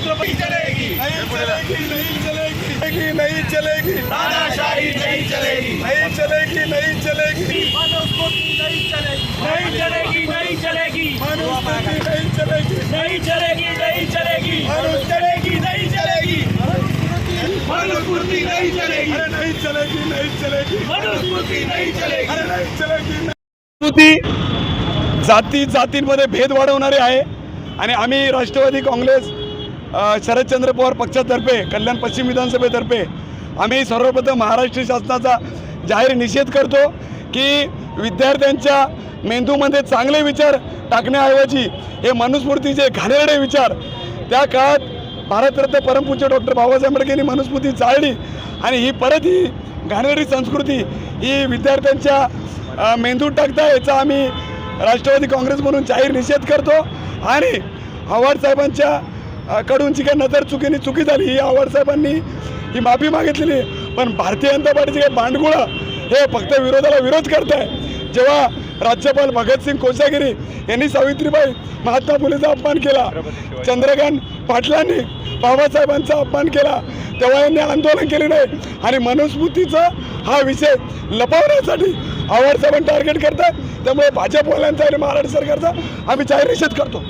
छत्रपती चलेगी नहीं चलेगी नहीं चलेगी नहीं चलेगी नहीं चलेगी नहीं चलेगी नहीं चलेगी नहीं चलेगी नहीं चलेगी नहीं चलेगी नहीं चलेगी नहीं चलेगी मनु चलेगी नहीं चलेगी मनुस्मृति नहीं चलेगी नहीं चलेगी नहीं चलेगी मनुस्मृति नहीं चलेगी नहीं चलेगी जाती जातींमध्ये भेद वाढवणारे आहे आणि आम्ही राष्ट्रवादी काँग्रेस शरदचंद्र पवार पक्षातर्फे कल्याण पश्चिम विधानसभेतर्फे आम्ही सर्वप्रथम महाराष्ट्र शासनाचा जाहीर निषेध करतो की विद्यार्थ्यांच्या मेंदूमध्ये चांगले विचार टाकण्याऐवजी हे मनुस्मृतीचे घाणेरडे विचार त्या काळात भारतरत्न परमपूज्य डॉक्टर बाबासाहेब आंबेडकर यांनी मनुस्मृती चाळली आणि ही परत ही घाणेरडी संस्कृती ही विद्यार्थ्यांच्या मेंदूत टाकता याचा आम्ही राष्ट्रवादी काँग्रेस म्हणून जाहीर निषेध करतो. आणि आव्हाड साहेबांच्या कडून जी काही नजर चुकीने चुकी झाली ही आवडसाहेबांनी ही माफी मागितलेली पण भारतीय जनता पार्टीचे काही भांडगुळं हे फक्त विरोधाला विरोध करत आहे जेव्हा राज्यपाल भगतसिंग कोश्यागिरी यांनी सावित्रीबाई महात्मा फुलेचा अपमान केला चंद्रकांत पाटलांनी बाबासाहेबांचा अपमान केला तेव्हा यांनी आंदोलन केले नाही. आणि मनुस्मृतीचा हा विषय लपवण्यासाठी आव्हाड टार्गेट करतात त्यामुळे भाजपवाल्यांचा आणि महाराष्ट्र सरकारचा आम्ही जाहीर निषेध करतो.